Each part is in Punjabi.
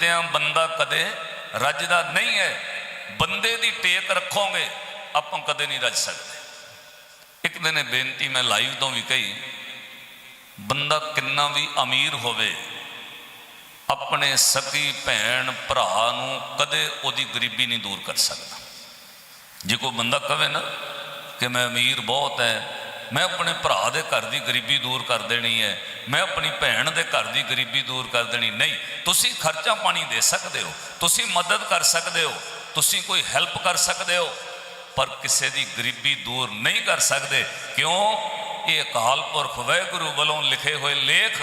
ਦਿੱਤਿਆਂ ਬੰਦਾ ਕਦੇ ਰੱਜਦਾ ਨਹੀਂ ਹੈ। ਬੰਦੇ ਦੀ ਟੇਕ ਰੱਖੋਗੇ, ਆਪਾਂ ਕਦੇ ਨਹੀਂ ਰੱਜ ਸਕਦੇ। ਇੱਕ ਦਿਨ ਇਹ ਬੇਨਤੀ ਮੈਂ ਲਾਈਵ ਤੋਂ ਵੀ ਕਹੀ, ਬੰਦਾ ਕਿੰਨਾ ਵੀ ਅਮੀਰ ਹੋਵੇ, ਆਪਣੇ ਸਕੀ ਭੈਣ ਭਰਾ ਨੂੰ ਕਦੇ ਉਹਦੀ ਗਰੀਬੀ ਨਹੀਂ ਦੂਰ ਕਰ ਸਕਦਾ। ਜੇ ਕੋਈ ਬੰਦਾ ਕਵੇ ਨਾ ਕਿ ਮੈਂ ਅਮੀਰ ਬਹੁਤ ਹੈ ਮੈਂ ਆਪਣੇ ਭਰਾ ਦੇ ਘਰ ਦੀ ਗਰੀਬੀ ਦੂਰ ਕਰ ਦੇਣੀ ਹੈ। ਮੈਂ ਆਪਣੀ ਭੈਣ ਦੇ ਘਰ ਦੀ ਗਰੀਬੀ ਦੂਰ ਕਰ ਦੇਣੀ। ਨਹੀਂ, ਤੁਸੀਂ ਖਰਚਾ ਪਾਣੀ ਦੇ ਸਕਦੇ ਹੋ। ਤੁਸੀਂ ਮਦਦ ਕਰ ਸਕਦੇ ਹੋ। ਤੁਸੀਂ ਕੋਈ ਹੈਲਪ ਕਰ ਸਕਦੇ ਹੋ। ਪਰ ਕਿਸੇ ਦੀ ਗਰੀਬੀ ਦੂਰ ਨਹੀਂ ਕਰ ਸਕਦੇ। ਕਿਉਂ? ਇਹ ਅਕਾਲ ਪੁਰਖ ਵਾਹਿਗੁਰੂ ਵੱਲੋਂ ਲਿਖੇ ਹੋਏ ਲੇਖ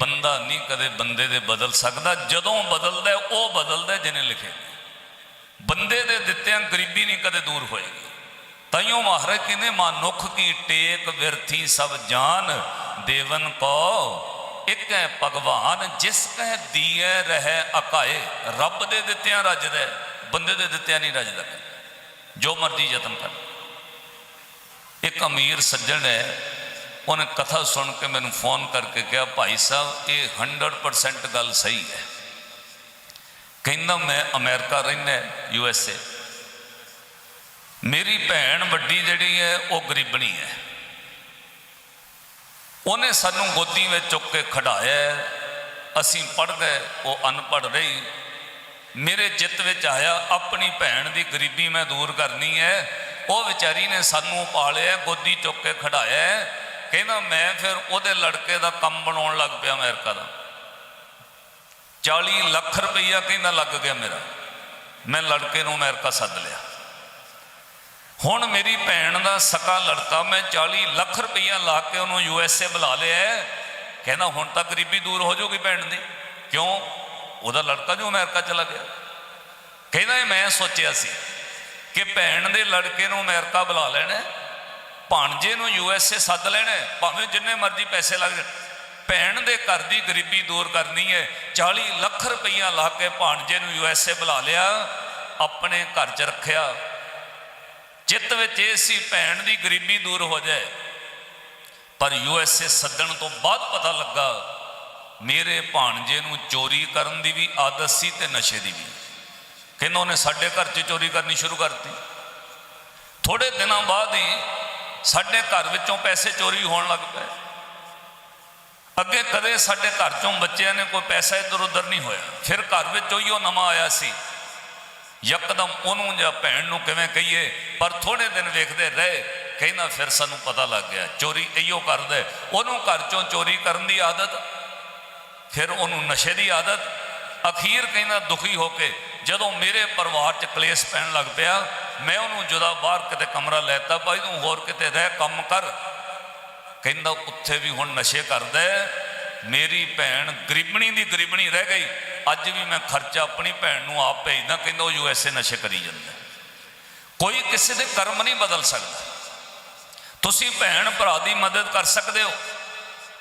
ਬੰਦਾ ਨਹੀਂ ਕਦੇ ਬੰਦੇ ਦੇ ਬਦਲ ਸਕਦਾ। ਜਦੋਂ ਬਦਲਦਾ ਉਹ ਬਦਲਦਾ ਜਿਹਨੇ ਲਿਖੇ। ਬੰਦੇ ਦੇ ਦਿੱਤਿਆਂ ਗਰੀਬੀ ਨਹੀਂ ਕਦੇ ਦੂਰ ਹੋਏਗੀ। ਤਈਓ ਮਹਾਰਾਜ ਕਹਿੰਦੇ ਮਨੁੱਖ ਕੀ ਟੇਕ, ਵਿਰਥੀ ਸਭ ਜਾਨ, ਦੇਵਨ ਕੋ ਇੱਕ ਹੈ ਭਗਵਾਨ, ਜਿਸ ਕਹਿ ਦੀਏ ਰਹਿ ਅਕਾਏ। ਰੱਬ ਦੇ ਦਿੱਤਿਆਂ ਰੱਜਦਾ ਬੰਦੇ ਦੇ ਦਿੱਤਿਆਂ ਨਹੀਂ ਰੱਜਦਾ। ਜੋ ਮਰਜ਼ੀ ਯਤਨ ਕਰ। ਇੱਕ ਅਮੀਰ ਸੱਜਣ ਹੈ, ਉਹਨੇ ਕਥਾ ਸੁਣ ਕੇ ਮੈਨੂੰ ਫੋਨ ਕਰਕੇ ਕਿਹਾ, ਭਾਈ ਸਾਹਿਬ, ਇਹ 100% ਗੱਲ ਸਹੀ ਹੈ। ਕਹਿੰਦਾ, ਮੈਂ ਅਮਰੀਕਾ ਰਹਿੰਦਾ ਯੂ ਐਸ ਏ। ਮੇਰੀ ਭੈਣ ਵੱਡੀ ਜਿਹੜੀ ਹੈ, ਉਹ ਗਰੀਬਣੀ ਹੈ। ਉਹਨੇ ਸਾਨੂੰ ਗੋਦੀ ਵਿੱਚ ਚੁੱਕ ਕੇ ਖੜਾਇਆ ਅਸੀਂ ਪੜ ਗਏ, ਉਹ ਅਨਪੜ ਰਹੀ। ਮੇਰੇ ਚਿੱਤ ਵਿੱਚ ਆਇਆ, ਆਪਣੀ ਭੈਣ ਦੀ ਗਰੀਬੀ ਮੈਂ ਦੂਰ ਕਰਨੀ ਹੈ। ਉਹ ਵਿਚਾਰੀ ਨੇ ਸਾਨੂੰ ਪਾਲਿਆ, ਗੋਦੀ ਚੁੱਕ ਕੇ ਖੜਾਇਆ ਕਹਿੰਦਾ, ਮੈਂ ਫਿਰ ਉਹਦੇ ਲੜਕੇ ਦਾ ਕੰਮ ਬਣਾਉਣ ਲੱਗ ਪਿਆ ਅਮਰੀਕਾ ਦਾ। 40 ਲੱਖ ਰੁਪਈਆ ਕਹਿੰਦਾ, ਲੱਗ ਗਿਆ ਮੇਰਾ। ਮੈਂ ਲੜਕੇ ਨੂੰ ਅਮਰੀਕਾ ਸੱਦ ਲਿਆ। ਹੁਣ ਮੇਰੀ ਭੈਣ ਦਾ ਸਕਾ ਲੜਕਾ ਮੈਂ 40 ਲੱਖ ਰੁਪਈਆ ਲਾ ਕੇ ਉਹਨੂੰ ਯੂ ਐਸ ਏ ਬੁਲਾ ਲਿਆ ਕਹਿੰਦਾ ਹੁਣ ਤਾਂ ਗਰੀਬੀ ਦੂਰ ਹੋ ਜਾਊਗੀ ਭੈਣ ਦੀ। ਕਿਉਂ? ਉਹਦਾ ਲੜਕਾ ਜੋ ਅਮਰੀਕਾ ਚਲਾ ਗਿਆ। ਕਹਿੰਦਾ ਮੈਂ ਸੋਚਿਆ ਸੀ ਕਿ ਭੈਣ ਦੇ ਲੜਕੇ ਨੂੰ ਅਮਰੀਕਾ ਬੁਲਾ ਲੈਣਾ ਭਾਣਜੇ ਨੂੰ ਯੂ ਐਸ ਏ ਸੱਦ ਲੈਣਾ ਹੈ, ਭਾਵੇਂ ਜਿੰਨੇ ਮਰਜ਼ੀ ਪੈਸੇ ਲੱਗ ਜਾਣ। ਭੈਣ ਦੇ ਘਰ ਦੀ ਗਰੀਬੀ ਦੂਰ ਕਰਨੀ ਹੈ। 40 ਲੱਖ ਰੁਪਈਆ ਲਾ ਕੇ ਭਾਣਜੇ ਨੂੰ ਯੂ ਐਸ ਏ ਬੁਲਾ ਲਿਆ ਆਪਣੇ ਘਰ 'ਚ ਰੱਖਿਆ। ਚਿੱਤ ਵਿੱਚ ਇਹ ਸੀ ਭੈਣ ਦੀ ਗਰੀਬੀ ਦੂਰ ਹੋ ਜਾਏ। ਪਰ ਯੂ ਐਸ ਏ ਸੱਦਣ ਤੋਂ ਬਾਅਦ ਪਤਾ ਲੱਗਾ, ਮੇਰੇ ਭਾਣਜੇ ਨੂੰ ਚੋਰੀ ਕਰਨ ਦੀ ਵੀ ਆਦਤ ਸੀ ਤੇ ਨਸ਼ੇ ਦੀ ਵੀ। ਕਹਿੰਦਾ ਉਹਨੇ ਸਾਡੇ ਘਰ 'ਚ ਚੋਰੀ ਕਰਨੀ ਸ਼ੁਰੂ ਕਰਤੀ। ਥੋੜੇ ਦਿਨਾਂ ਬਾਅਦ ਹੀ ਸਾਡੇ ਘਰ ਵਿੱਚੋਂ ਪੈਸੇ ਚੋਰੀ ਹੋਣ ਲੱਗ ਪਏ। ਅੱਗੇ ਕਦੇ ਸਾਡੇ ਘਰ ਚੋਂ ਬੱਚਿਆਂ ਨੇ ਕੋਈ ਪੈਸਾ ਇੱਧਰ ਉੱਧਰ ਨਹੀਂ ਹੋਇਆ। ਫਿਰ ਘਰ ਵਿੱਚ ਹੀ ਉਹ ਨਵਾਂ ਆਇਆ ਸੀ। ਯਕਦਮ ਉਹਨੂੰ ਜਾਂ ਭੈਣ ਨੂੰ ਕਿਵੇਂ ਕਹੀਏ, ਪਰ ਥੋੜੇ ਦਿਨ ਵੇਖਦੇ ਰਹੇ, ਕਹਿੰਦਾ ਫਿਰ ਸਾਨੂੰ ਪਤਾ ਲੱਗ ਗਿਆ, ਚੋਰੀ ਇਹੋ ਕਰਦਾ ਉਹਨੂੰ ਘਰ ਚੋਂ ਚੋਰੀ ਕਰਨ ਦੀ ਆਦਤ, ਫਿਰ ਉਹਨੂੰ ਨਸ਼ੇ ਦੀ ਆਦਤ, ਅਖੀਰ ਕਹਿੰਦਾ ਦੁਖੀ ਹੋ ਕੇ, ਜਦੋਂ ਮੇਰੇ ਪਰਿਵਾਰ 'ਚ ਕਲੇਸ਼ ਪੈਣ ਲੱਗ ਪਿਆ, ਮੈਂ ਉਹਨੂੰ ਜੁਦਾ ਬਾਹਰ ਕਿਤੇ ਕਮਰਾ ਲੈਤਾ, ਭਾਈ ਤੂੰ ਹੋਰ ਕਿਤੇ ਰਹਿ, ਕੰਮ ਕਰ। ਕਹਿੰਦਾ ਉੱਥੇ ਵੀ ਹੁਣ ਨਸ਼ੇ ਕਰਦਾ ਮੇਰੀ ਭੈਣ ਗਰੀਬਣੀ ਦੀ ਗਰੀਬਣੀ ਰਹਿ ਗਈ। ਅੱਜ ਵੀ ਮੈਂ ਖਰਚਾ ਆਪਣੀ ਭੈਣ ਨੂੰ ਆਪ ਭੇਜਦਾ, ਕਹਿੰਦਾ ਉਹ ਯੂ ਐਸ ਏ ਨਸ਼ੇ ਕਰੀ ਜਾਂਦਾ। ਕੋਈ ਕਿਸੇ ਦੇ ਕਰਮ ਨਹੀਂ ਬਦਲ ਸਕਦਾ। ਤੁਸੀਂ ਭੈਣ ਭਰਾ ਦੀ ਮਦਦ ਕਰ ਸਕਦੇ ਹੋ,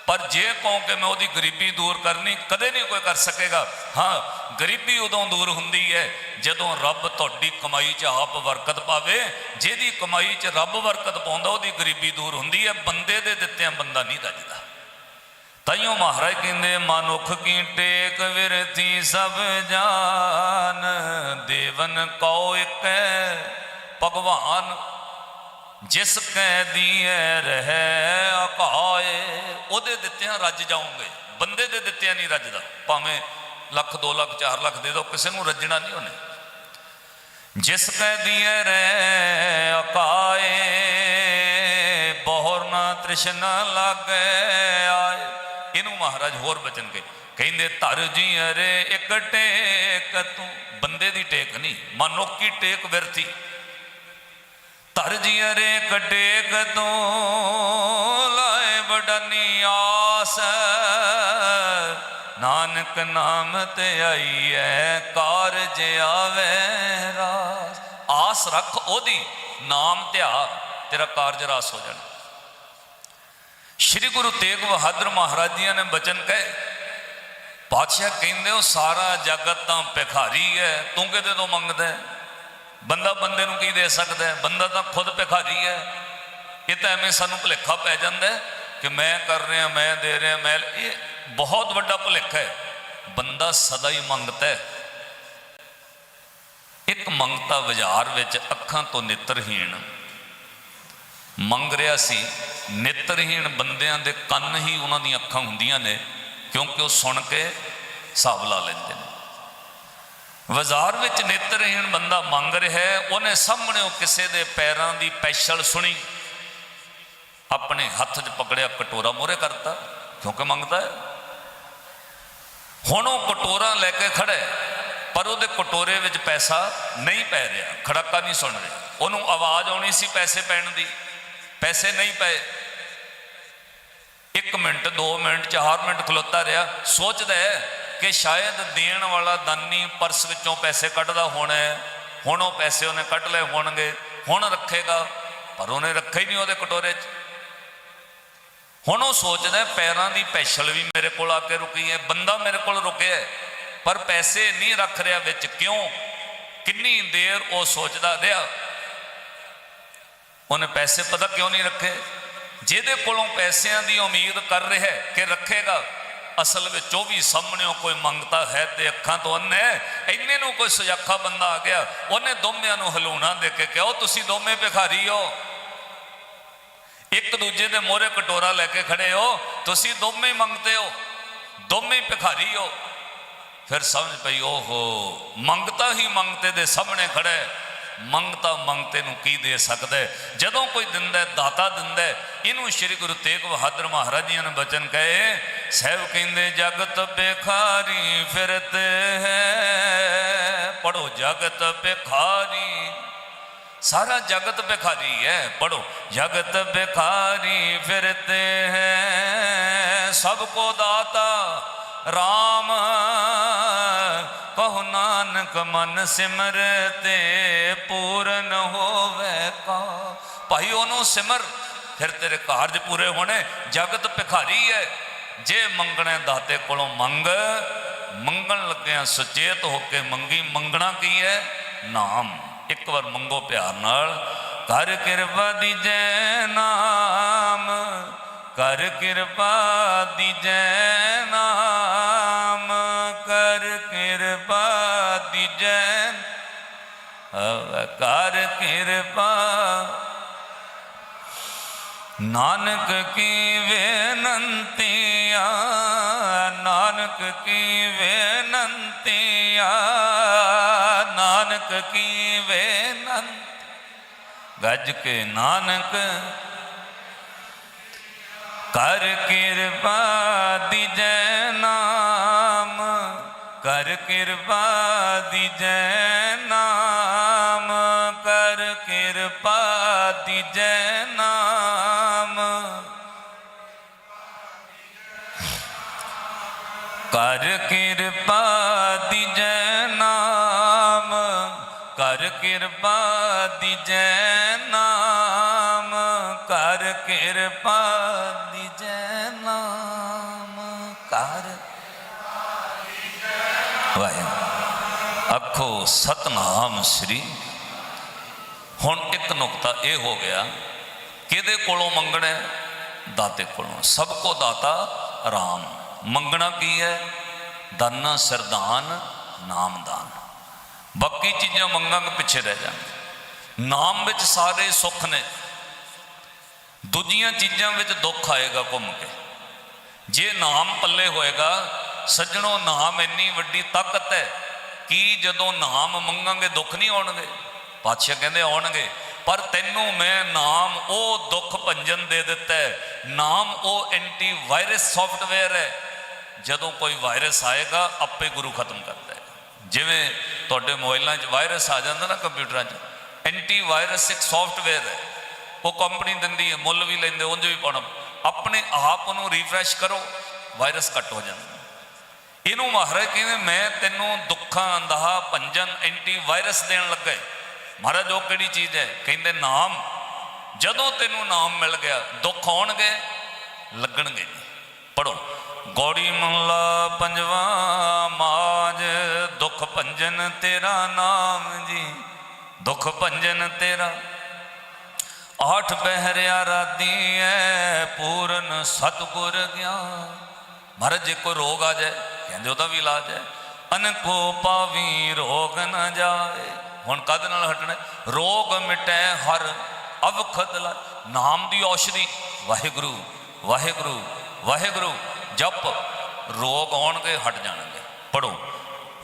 ਪਰ ਜੇ ਕਹੋ ਕਿ ਮੈਂ ਉਹਦੀ ਗਰੀਬੀ ਦੂਰ ਕਰਨੀ, ਕਦੇ ਨਹੀਂ ਕੋਈ ਕਰ ਸਕੇਗਾ। ਹਾਂ, ਗਰੀਬੀ ਉਦੋਂ ਦੂਰ ਹੁੰਦੀ ਹੈ ਜਦੋਂ ਰੱਬ ਤੁਹਾਡੀ ਕਮਾਈ 'ਚ ਆਪ ਬਰਕਤ ਪਾਵੇ। ਜਿਹਦੀ ਕਮਾਈ 'ਚ ਰੱਬ ਬਰਕਤ ਪਾਉਂਦਾ, ਉਹਦੀ ਗਰੀਬੀ ਦੂਰ ਹੁੰਦੀ ਹੈ। ਬੰਦੇ ਦੇ ਦਿੱਤਿਆਂ ਬੰਦਾ ਨਹੀਂ ਰੱਜਦਾ। ਤਾਈਓ ਮਹਾਰਾਜ ਕਹਿੰਦੇ, ਮਨੁੱਖ ਕੀ ਟੇਕ ਵਿਰਥੀ ਸਭ ਜਾਨ, ਦੇਵਨ ਕਉ ਇੱਕ, ਭਗਵਾਨ ਜਿਸ ਕੈ ਦੀਏ ਰਹਿ ਅਕਾਏ। ਉਹਦੇ ਦਿੱਤਿਆਂ ਰੱਜ ਜਾਓਗੇ, ਬੰਦੇ ਦੇ ਦਿੱਤਿਆਂ ਨਹੀਂ ਰੱਜਦਾ, ਭਾਵੇਂ ਲੱਖ 2 ਲੱਖ 4 ਲੱਖ ਦੇ ਦੋ, ਕਿਸੇ ਨੂੰ ਰੱਜਣਾ ਨਹੀਂ ਉਹਨੇ। ਜਿਸ ਕੈ ਦੀਏ ਰਹਿ ਅਕਾਏ, ਬਹੁਰ ਨਾ ਤ੍ਰਿਸ਼ਨਾ ਲਾਗੇ ਆਏ। ਇਹਨੂੰ ਮਹਾਰਾਜ ਹੋਰ ਬਚਨ ਕੇ ਕਹਿੰਦੇ, ਧਰ ਜੀ ਅਰੇ ਇੱਕ ਟੇਕ ਤੂੰ। ਬੰਦੇ ਦੀ ਟੇਕ ਨਹੀਂ ਮਨੁੱਖ ਕੀ ਟੇਕ ਵਿਰਥੀ। ਧਰ ਜੀ ਅਰੇ ਕਟੇਕ ਤੂੰ, ਲਾਏ ਬੜਨੀ ਆਸ। ਨਾਨਕ ਨਾਮ ਤੇ ਆਈ ਆਈਐ ਕਾਰਜ ਆਵੇ ਰਾਸ। ਆਸ ਰੱਖ ਉਹਦੀ, ਨਾਮ ਧਿਆ ਤੇਰਾ ਕਾਰਜ ਰਾਸ ਹੋ ਜਾਣਾ। ਸ਼੍ਰੀ ਗੁਰੂ ਤੇਗ ਬਹਾਦਰ ਮਹਾਰਾਜ ਜੀਆਂ ਨੇ ਬਚਨ ਕਹੇ, ਪਾਤਸ਼ਾਹ ਕਹਿੰਦੇ ਹੋ, ਸਾਰਾ ਜਗਤ ਤਾਂ ਭਿਖਾਰੀ ਹੈ, ਤੂੰ ਕਿਤੇ ਤੋਂ ਮੰਗਦਾ ਬੰਦਾ ਬੰਦੇ ਨੂੰ ਕੀ ਦੇ ਸਕਦਾ ਬੰਦਾ ਤਾਂ ਖੁਦ ਭਿਖਾਰੀ ਹੈ। ਇਹ ਤਾਂ ਐਵੇਂ ਸਾਨੂੰ ਭੁਲੇਖਾ ਪੈ ਜਾਂਦਾ ਕਿ ਮੈਂ ਕਰ ਰਿਹਾ, ਮੈਂ ਦੇ ਰਿਹਾ, ਮੈਂ ਇਹ ਬਹੁਤ ਵੱਡਾ ਭੁਲੇਖਾ ਹੈ। ਬੰਦਾ ਸਦਾ ਹੀ ਮੰਗਤਾ ਹੈ। ਇੱਕ ਮੰਗਤਾ ਬਾਜ਼ਾਰ ਵਿੱਚ ਅੱਖਾਂ ਤੋਂ ਨਿੱਤਰਹੀਣ। ਮੰਗ ਰਿਹਾ ਸੀ ਨੇਤਰਹੀਣ ਬੰਦਿਆਂ ਦੇ ਕੰਨ ਹੀ ਉਹਨਾਂ ਦੀਆਂ ਅੱਖਾਂ ਹੁੰਦੀਆਂ ਨੇ, ਕਿਉਂਕਿ ਉਹ ਸੁਣ ਕੇ ਹਿਸਾਬ ਲਾ ਲੈਂਦੇ ਨੇ। ਬਾਜ਼ਾਰ ਵਿੱਚ ਨੇਤਰਹੀਣ ਬੰਦਾ ਮੰਗ ਰਿਹਾ ਹੈ, ਉਹਨੇ ਸਾਹਮਣੇ ਉਹ ਕਿਸੇ ਦੇ ਪੈਰਾਂ ਦੀ ਪੈਸ਼ਲ ਸੁਣੀ। ਆਪਣੇ ਹੱਥ 'ਚ ਪਕੜਿਆ ਕਟੋਰਾ ਮੋਰੇ ਕਰਤਾ, ਕਿਉਂਕਿ ਮੰਗਦਾ ਹੈ। ਹੁਣ ਉਹ ਕਟੋਰਾ ਲੈ ਕੇ ਖੜਾ ਪਰ ਉਹਦੇ ਕਟੋਰੇ ਵਿੱਚ ਪੈਸਾ ਨਹੀਂ ਪੈ ਰਿਹਾ, ਖੜਾਕਾ ਨਹੀਂ ਸੁਣ ਰਿਹਾ। ਉਹਨੂੰ ਆਵਾਜ਼ ਆਉਣੀ ਸੀ ਪੈਸੇ ਪੈਣ ਦੀ। ਪੈਸੇ ਨਹੀਂ ਪਏ। 1 ਮਿੰਟ 2 ਮਿੰਟ 4 ਮਿੰਟ ਖਲੋਤਾ ਰਿਹਾ। ਸੋਚਦਾ ਹੈ ਕਿ ਸ਼ਾਇਦ ਦੇਣ ਵਾਲਾ ਦਾਨੀ ਪਰਸ ਵਿੱਚੋਂ ਪੈਸੇ ਕੱਢਦਾ ਹੋਣਾ ਹੁਣ ਉਹ ਪੈਸੇ ਉਹਨੇ ਕੱਢ ਲਏ ਹੋਣਗੇ। ਹੁਣ ਰੱਖੇਗਾ, ਪਰ ਉਹਨੇ ਰੱਖੇ ਹੀ ਨਹੀਂ ਉਹਦੇ ਕਟੋਰੇ 'ਚ। ਹੁਣ ਉਹ ਸੋਚਦਾ ਪੈਰਾਂ ਦੀ ਪੈਸ਼ਲ ਵੀ ਮੇਰੇ ਕੋਲ ਆ ਕੇ ਰੁਕੀ ਹੈ, ਬੰਦਾ ਮੇਰੇ ਕੋਲ ਰੁਕਿਆ ਪਰ ਪੈਸੇ ਨਹੀਂ ਰੱਖ ਰਿਹਾ ਵਿੱਚ। ਕਿਉਂ? ਕਿੰਨੀ ਦੇਰ ਉਹ ਸੋਚਦਾ ਰਿਹਾ। ਉਹਨੇ ਪੈਸੇ ਪਤਾ ਕਿਉਂ ਨਹੀਂ ਰੱਖੇ? ਜਿਹਦੇ ਕੋਲੋਂ ਪੈਸਿਆਂ ਦੀ ਉਮੀਦ ਕਰ ਰਿਹਾ ਹੈ ਕਿ ਰੱਖੇਗਾ, ਅਸਲ ਵਿੱਚ ਉਹ ਵੀ ਸਾਹਮਣੇੋਂ ਕੋਈ ਮੰਗਤਾ ਹੈ ਤੇ ਅੱਖਾਂ ਤੋਂ ਅੰਨੇ ਇੰਨੇ ਨੂੰ ਕੋਈ ਸੁਜਾਖਾ ਬੰਦਾ ਆ ਗਿਆ, ਉਹਨੇ ਦੋਮਿਆਂ ਨੂੰ ਹਲੂਣਾ ਦੇ ਕੇ ਕਿਹਾ ਤੁਸੀਂ ਦੋਵੇਂ ਭਿਖਾਰੀ ਹੋ। ਇੱਕ ਦੂਜੇ ਦੇ ਮੋਹਰੇ ਕਟੋਰਾ ਲੈ ਕੇ ਖੜੇ ਹੋ। ਤੁਸੀਂ ਦੋਵੇਂ ਹੀ ਮੰਗਤੇ ਹੋ, ਦੋਵੇਂ ਭਿਖਾਰੀ ਹੋ। ਫਿਰ ਸਮਝ ਪਈ, ਓਹੋ, ਮੰਗਤਾ ਹੀ ਮੰਗਤੇ ਦੇ ਸਾਹਮਣੇ ਖੜਾ ਮੰਗਤਾ ਮੰਗਤੇ ਨੂੰ ਕੀ ਦੇ ਸਕਦਾ ਜਦੋਂ ਕੋਈ ਦਿੰਦਾ ਦਾਤਾ ਦਿੰਦਾ ਇਹਨੂੰ ਸ੍ਰੀ ਗੁਰੂ ਤੇਗ ਬਹਾਦਰ ਮਹਾਰਾਜ ਜੀ ਨੇ ਬਚਨ ਕਹੇ, ਸਹਿਬ ਕਹਿੰਦੇ ਜਗਤ ਬੇਖਾਰੀ ਫਿਰਤੇ ਹੈ ਪੜੋ ਜਗਤ ਬੇਖਾਰੀ ਸਾਰਾ ਜਗਤ ਬਿਖਾਰੀ ਹੈ ਪੜੋ ਜਗਤ ਬਿਖਾਰੀ ਫਿਰਤੇ ਹੈ, ਸਭ ਕੋ ਦਾਤਾ RAM ਕਹੋ ਨਾਨਕ ਮਨ ਸਿਮਰਤੇ ਪੂਰਨ ਹੋਵੇ ਕਾ। ਭਾਈ, ਉਹਨੂੰ ਸਿਮਰ, ਫਿਰ ਤੇਰੇ ਕਾਰਜ ਪੂਰੇ ਹੋਣੇ। ਜਗਤ ਭਿਖਾਰੀ ਹੈ ਜੇ ਮੰਗਣਾ ਦਾਤੇ ਕੋਲੋਂ ਮੰਗ, ਮੰਗਣ ਲੱਗਿਆ ਸੁਚੇਤ ਹੋ ਕੇ ਮੰਗੀ, ਮੰਗਣਾ ਕੀ ਹੈ ਨਾਮ। ਇੱਕ ਵਾਰ ਮੰਗੋ ਪਿਆਰ ਨਾਲ। ਕਰ ਕਿਰਪਾ ਦੀਜੈ ਨਾਮ। ਕਰ ਕਿਰਪਾ ਦੀਜੈ ਨਾਮ। ਕਰ ਕਿਰਪਾ। ਨਾਨਕ ਕੀ ਬੇਨੰਤੀਆ, ਨਾਨਕ ਕੀ ਵੇਨੰਤੀਆਂ ਨਾਨਕ ਕੀ ਬੇਨੰਤ। ਗੱਜ ਕੇ ਨਾਨਕ, ਕਰ ਕਿਰਪਾ ਦੀਜੈ ਨਾਮ, ਕਰ ਕਿਰਪਾ ਦੀਜੈ ਦੀਜੈ ਨਾਮ। ਕਰ ਕਿਰਪਾ ਦੀਜੈ ਨਾਮ। ਕਰ ਕਿਰਪਾ ਦੀਜੈ ਨਾਮ। ਕਰ ਕਿਰਪਾ ਦੀਜੈ ਨਾਮ। ਕਰ ਵਾਹਿਗੁਰੂ। ਅੱਖੋ ਸਤਨਾਮ ਸ੍ਰੀ ਹੁਣ ਇੱਕ ਨੁਕਤਾ ਇਹ ਹੋ ਗਿਆ, ਕਿਹਦੇ ਕੋਲੋਂ ਮੰਗਣਾ ਦਾਤੇ ਕੋਲੋਂ। ਸਭ ਕੋ ਦਾਤਾ ਰਾਮ। ਮੰਗਣਾ ਕੀ ਹੈ? ਦਾਨਾ ਸਰਦਾਨ, ਨਾਮਦਾਨ। ਬਾਕੀ ਚੀਜ਼ਾਂ ਮੰਗਾਂਗੇ ਪਿੱਛੇ ਰਹਿ ਜਾਣਗੇ ਨਾਮ ਵਿੱਚ ਸਾਰੇ ਸੁੱਖ ਨੇ। ਦੂਜੀਆਂ ਚੀਜ਼ਾਂ ਵਿੱਚ ਦੁੱਖ ਆਏਗਾ ਘੁੰਮ ਕੇ। ਜੇ ਨਾਮ ਪੱਲੇ ਹੋਏਗਾ, ਸੱਜਣੋ, ਨਾਮ ਇੰਨੀ ਵੱਡੀ ਤਾਕਤ ਹੈ ਕਿ ਜਦੋਂ ਨਾਮ ਮੰਗਾਂਗੇ, ਦੁੱਖ ਨਹੀਂ ਆਉਣਗੇ। ਪਾਤਸ਼ਾਹ ਕਹਿੰਦੇ ਆਉਣਗੇ, ਪਰ ਤੈਨੂੰ ਮੈਂ ਨਾਮ ਉਹ ਦੁੱਖ ਭੰਜਨ ਦੇ ਦਿੱਤਾ ਨਾਮ ਉਹ ਐਂਟੀ ਵਾਇਰਸ ਸੌਫਟਵੇਅਰ ਹੈ। ਜਦੋਂ ਕੋਈ ਵਾਇਰਸ ਆਏਗਾ, ਆਪੇ ਗੁਰੂ ਖਤਮ ਕਰਦਾ ਹੈ ਜਿਵੇਂ ਤੁਹਾਡੇ ਮੋਬਾਈਲਾਂ 'ਚ ਵਾਇਰਸ ਆ ਜਾਂਦਾ ਨਾ ਕੰਪਿਊਟਰਾਂ 'ਚ ਐਂਟੀ ਵਾਇਰਸ ਇੱਕ ਸੌਫਟਵੇਅਰ ਹੈ। ਉਹ ਕੰਪਨੀ ਦਿੰਦੀ ਹੈ, ਮੁੱਲ ਵੀ ਲੈਂਦੇ, ਉਂਝ ਵੀ ਪਾਉਣਾ। ਆਪਣੇ ਆਪ ਨੂੰ ਰੀਫਰੈਸ਼ ਕਰੋ ਵਾਇਰਸ ਕੱਟ ਹੋ ਜਾਂਦਾ। ਇਹਨੂੰ ਮਹਾਰਾਜ ਕਹਿੰਦੇ, ਮੈਂ ਤੈਨੂੰ ਦੁੱਖਾਂ ਦਾ ਭੰਜਨ ਐਂਟੀ ਵਾਇਰਸ ਦੇਣ ਲੱਗਾ ਮਹਾਰਾਜ, ਉਹ ਕਿਹੜੀ ਚੀਜ਼ ਹੈ? ਕਹਿੰਦੇ, ਨਾਮ। ਜਦੋਂ ਤੈਨੂੰ ਨਾਮ ਮਿਲ ਗਿਆ, ਦੁੱਖ ਆਉਣਗੇ, ਲੱਗਣਗੇ ਪੜੋ ਗੌੜੀ ਮਹਲਾ ਪੰਜਵਾ ਮਾਜ, ਦੁੱਖ ਭੰਜਨ ਤੇਰਾ ਨਾਮ ਜੀ। ਦੁੱਖ ਭੰਜਨ ਤੇਰਾ। ਆਠ ਪਹਿਰਿਆ ਰਾਦੀ ਐ, ਪੂਰਨ ਸਤਗੁਰ ਗਿਆਨ। ਮਹਾਰਾਜ ਜੇ ਕੋਈ ਰੋਗ ਆ ਜਾਏ, ਕਹਿੰਦੇ ਉਹਦਾ ਵੀ ਇਲਾਜ ਹੈ। ਅਨਕੋ ਪਾਵੀ ਰੋਗ ਨਾ ਜਾਏ ਹੁਣ ਕਦ ਨਾਲ ਹਟਣਾ? ਰੋਗ ਮਿਟੈ ਹਰ ਅਵਖਦ ਲਾ। ਨਾਮ ਦੀ ਔਸ਼ਧੀ, ਵਾਹਿਗੁਰੂ ਵਾਹਿਗੁਰੂ ਵਾਹਿਗੁਰੂ। ਜਪ, ਰੋਗ ਆਉਣਗੇ, ਹਟ ਜਾਣਗੇ। ਪੜੋ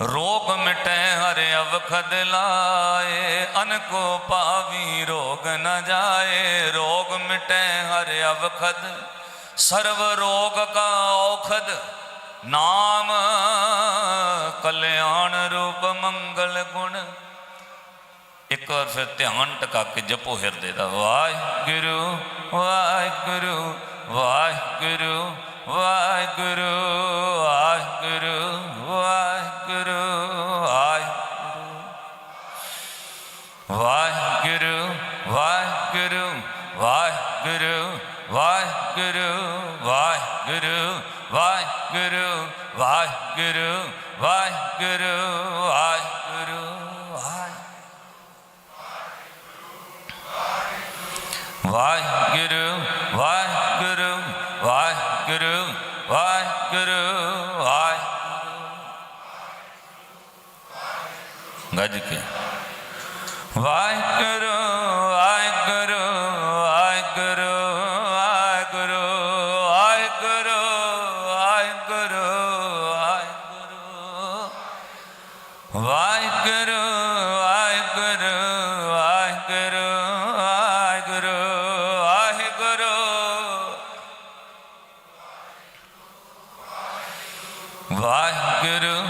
ਰੋਗ ਮਿਟੈ ਹਰ ਅਵਖਦ ਲਾਏ, ਅਨਕੋ ਪਾਵੀ ਰੋਗ ਨ ਜਾਏ। ਰੋਗ ਮਿਟੈ ਹਰ ਅਵਖਦ ਸਰਵ ਰੋਗ ਕਾ ਔਖਦ। ਨਾਮ ਕਲਿਆਣ ਰੂਪ ਮੰਗਲ ਗੁਣ ਇੱਕ ਵਾਰ ਫਿਰ ਧਿਆਨ ਟਿਕਾ ਕੇ ਜਪੋ ਹਿਰਦੇ ਦਾ। ਵਾਹਿਗੁਰੂ ਵਾਹਿਗੁਰੂ ਵਾਹਿਗੁਰੂ ਵਾਹਿਗੁਰੂ ਵਾਹਿਗੁਰੂ। ਵਾਹਿਗੁਰੂ ਗੱਜ ਕੇ। ਵਾਹਿਗੁਰੂ ਵਾਹਿਗੁਰੂ ਵਾਹਿਗੁਰੂ ਵਾਹਿਗੁਰੂ ਵਾਹਿਗੁਰੂ ਵਾਹਿਗੁਰੂ ਵਾਹਿਗੁਰੂ। ਵਾਹਿਗੁਰੂ ਵਾਹਿਗੁਰੂ ਵਾਹਿਗੁਰੂ ਵਾਹਿਗੁਰੂ ਵਾਹਿਗੁਰੂ। ਵਾਹਿਗੁਰੂ। ਵਾਹਿਗੁਰੂ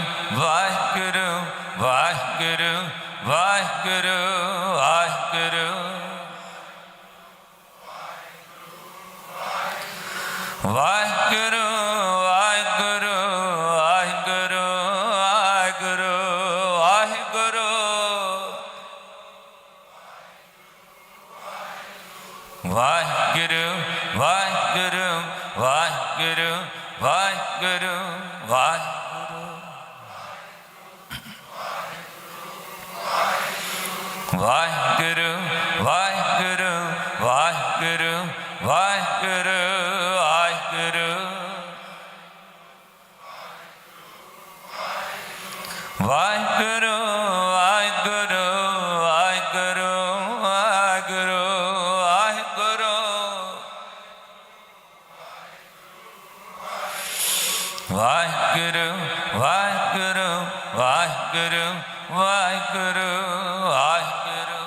ਵਾਹਿਗੁਰੂ ਵਾਹਿਗੁਰੂ ਵਾਹਿਗੁਰੂ ਵਾਹਿਗੁਰੂ ਵਾਹਿਗੁਰੂ।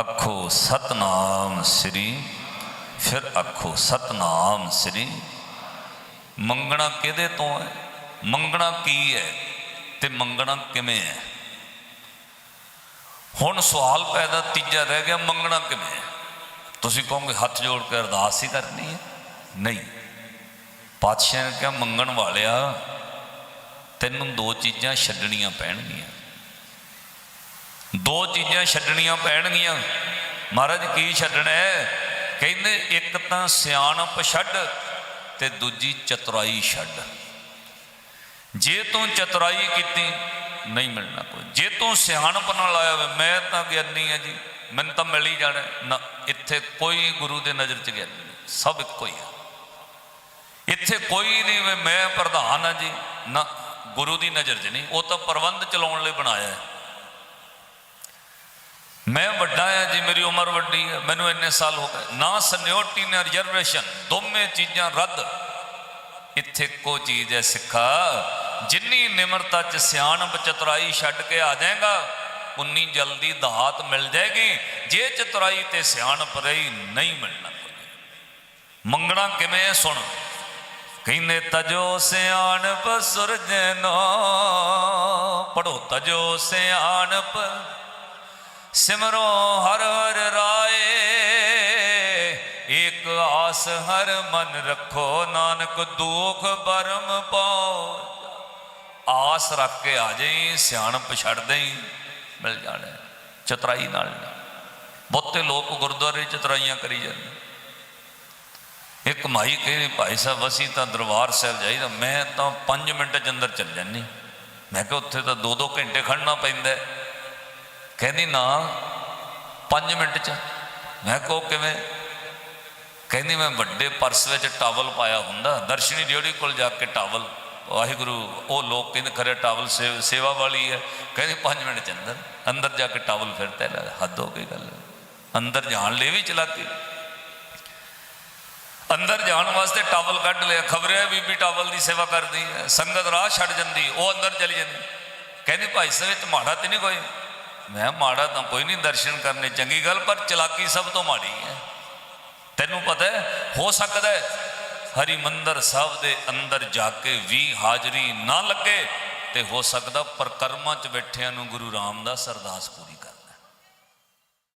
ਅੱਖੋ ਸਤਨਾਮ ਸ੍ਰੀ, ਫਿਰ ਆਖੋ ਸਤਨਾਮ ਸ੍ਰੀ। ਮੰਗਣਾ ਕਿਹਦੇ ਤੋਂ ਹੈ? ਮੰਗਣਾ ਕੀ ਹੈ ਤੇ ਮੰਗਣਾ ਕਿਵੇਂ ਹੈ? ਹੁਣ ਸਵਾਲ ਪੈਦਾ ਤੀਜਾ ਰਹਿ ਗਿਆ, ਮੰਗਣਾ ਕਿਵੇਂ ਹੈ? ਤੁਸੀਂ ਕਹੋਗੇ, ਹੱਥ ਜੋੜ ਕੇ ਅਰਦਾਸ ਹੀ ਕਰਨੀ ਹੈ? ਨਹੀਂ। ਪਾਤਸ਼ਾਹ ਨੇ ਕਿਹਾ, ਮੰਗਣ ਵਾਲਿਆ, ਤੈਨੂੰ ਦੋ ਚੀਜ਼ਾਂ ਛੱਡਣੀਆਂ ਪੈਣਗੀਆਂ। ਦੋ ਚੀਜ਼ਾਂ ਛੱਡਣੀਆਂ ਪੈਣਗੀਆਂ। ਮਹਾਰਾਜ, ਕੀ ਛੱਡਣਾ ਹੈ? ਕਹਿੰਦੇ, ਇੱਕ ਤਾਂ ਸਿਆਣਪ ਛੱਡ ਤੇ ਦੂਜੀ ਚਤੁਰਾਈ ਛੱਡ। ਜੇ ਤੂੰ ਚਤੁਰਾਈ ਕੀਤੀ, ਨਹੀਂ ਮਿਲਣਾ ਕੋਈ। ਜੇ ਤੂੰ ਸਿਆਣਪ ਨਾਲ ਆਇਆ ਹੋਵੇ ਮੈਂ ਤਾਂ ਗਿਆਨੀ ਆ ਜੀ। ਮੈਨੂੰ ਤਾਂ ਮਿਲ ਹੀ ਜਾਣਾ ਨਾ, ਇੱਥੇ ਕੋਈ ਗੁਰੂ ਦੇ ਨਜ਼ਰ 'ਚ ਗਿਆ ਨਹੀਂ। ਸਭ ਇੱਕੋ ਹੀ ਹੈ ਇੱਥੇ ਕੋਈ ਨਹੀਂ ਵੀ ਮੈਂ ਪ੍ਰਧਾਨ ਹਾਂ ਜੀ। ਨਾ, ਗੁਰੂ ਦੀ ਨਜ਼ਰ 'ਚ ਨਹੀਂ। ਉਹ ਤਾਂ ਪ੍ਰਬੰਧ ਚਲਾਉਣ ਲਈ ਬਣਾਇਆ ਹੈ। ਮੈਂ ਵੱਡਾ ਹਾਂ ਜੀ, ਮੇਰੀ ਉਮਰ ਵੱਡੀ ਹੈ ਮੈਨੂੰ ਇੰਨੇ ਸਾਲ ਹੋ ਗਏ। ਨਾ ਸਨਿਓਰਟੀ ਨਾ ਰਿਜ਼ਰਵੇਸ਼ਨ ਦੋਵੇਂ ਚੀਜ਼ਾਂ ਰੱਦ। ਇੱਥੇ ਕੋ ਚੀਜ਼ ਹੈ ਸਿੱਖਾ। ਜਿੰਨੀ ਨਿਮਰਤਾ ਚ ਸਿਆਣਪ ਚਤੁਰਾਈ ਛੱਡ ਕੇ ਆ ਜਾਏਗਾ ਉਨੀ ਜਲਦੀ ਦਾਤ ਮਿਲ ਜਾਏਗੀ, ਜੇ ਚਤੁਰਾਈ ਤੇ ਸਿਆਣਪ ਰਹੀ ਨਹੀਂ ਮਿਲਣਾ। ਮੰਗਣਾ ਕਿਵੇਂ ਸੁਣ। ਕਹਿੰਦੇ, ਤਜੋ ਸਿਆਣਪ ਸੁਰਜਨੋ ਪੜੋ ਤਜੋ ਸਿਆਣਪ। ਸਿਮਰੋ ਹਰ ਹਰ ਰਾਏ। ਇੱਕ ਆਸ ਹਰ ਮਨ ਰੱਖੋ, ਨਾਨਕ ਦੁਖ ਬਰਮ ਪਾਓ। ਆਸ ਰੱਖ ਕੇ ਆ ਜਾਈ, ਸਿਆਣਪ ਛੱਡ ਦੇਈ। ਮਿਲ ਜਾਣਾ, ਚਤਰਾਈ ਨਾਲ ਬਹੁਤੇ ਲੋਕ ਗੁਰਦੁਆਰੇ ਚਤਰਾਈਆਂ ਕਰੀ ਜਾਂਦੇ। ਇੱਕ ਮਾਈ ਕਹਿੰਦੀ, ਭਾਈ ਸਾਹਿਬ, ਅਸੀਂ ਤਾਂ ਦਰਬਾਰ ਸਾਹਿਬ ਜਾਈਦਾ, ਮੈਂ ਤਾਂ 5 ਮਿੰਟ ਚ ਅੰਦਰ ਚੱਲ ਜਾਂਦੀ। ਮੈਂ ਕਿਹਾ, ਉੱਥੇ ਤਾਂ 2-2 ਘੰਟੇ ਖੜਨਾ ਪੈਂਦਾ ਕਹਿੰਦੀ, ਨਾ 5 ਮਿੰਟ ਚ। ਮੈਂ ਕਹੋ ਕਿਵੇਂ? ਕਹਿੰਦੀ, ਮੈਂ ਵੱਡੇ ਪਰਸ ਵਿੱਚ ਟਾਵਲ ਪਾਇਆ ਹੁੰਦਾ, ਦਰਸ਼ਨੀ ਡਿਓੜੀ ਕੋਲ ਜਾ ਕੇ ਟਾਵਲ ਵਾਹਿਗੁਰੂ, ਉਹ ਲੋਕ ਕਹਿੰਦੇ ਖਰੇ ਟਾਵਲ ਸੇ- ਸੇਵਾ ਵਾਲੀ ਹੈ। ਕਹਿੰਦੇ 5 ਮਿੰਟ ਚ ਅੰਦਰ ਅੰਦਰ ਜਾ ਕੇ ਟਾਵਲ ਫਿਰ ਤੈ ਹੱਦ ਹੋ ਗਈ ਗੱਲ। ਅੰਦਰ ਜਾਣ ਲਈ ਵੀ ਚਲਾਕੀ। ਅੰਦਰ ਜਾਣ ਵਾਸਤੇ ਟਾਵਲ ਕੱਢ ਲਿਆ। ਖਬਰੇ ਬੀਬੀ ਟਾਵਲ ਦੀ ਸੇਵਾ ਕਰਦੀ ਹੈ। ਸੰਗਤ ਰਾਹ ਛੱਡ ਜਾਂਦੀ, ਉਹ ਅੰਦਰ ਚਲੀ ਜਾਂਦੀ। ਕਹਿੰਦੀ ਭਾਈ ਸਾਹਿਬ ਵਿੱਚ ਮਾੜਾ ਤੇ ਨਹੀਂ ਕੋਈ? ਮੈਂ ਮਾੜਾ ਤਾਂ ਕੋਈ ਨਹੀਂ, ਦਰਸ਼ਨ ਕਰਨੇ ਚੰਗੀ ਗੱਲ, ਪਰ ਚਲਾਕੀ ਸਭ ਤੋਂ ਮਾੜੀ ਹੈ। ਤੈਨੂੰ ਪਤਾ ਹੈ, ਹੋ ਸਕਦਾ ਹੈ ਹਰੀ ਮੰਦਰ ਸਾਹਿਬ ਦੇ ਅੰਦਰ ਜਾ ਕੇ ਵੀ ਹਾਜ਼ਰੀ ਨਾ ਲੱਗੇ ਤੇ ਹੋ ਸਕਦਾ ਪਰਕਰਮਾਂ ਚ ਬੈਠਿਆਂ ਨੂੰ ਗੁਰੂ ਰਾਮਦਾਸ ਅਰਦਾਸ ਪੂਰੀ ਕਰ।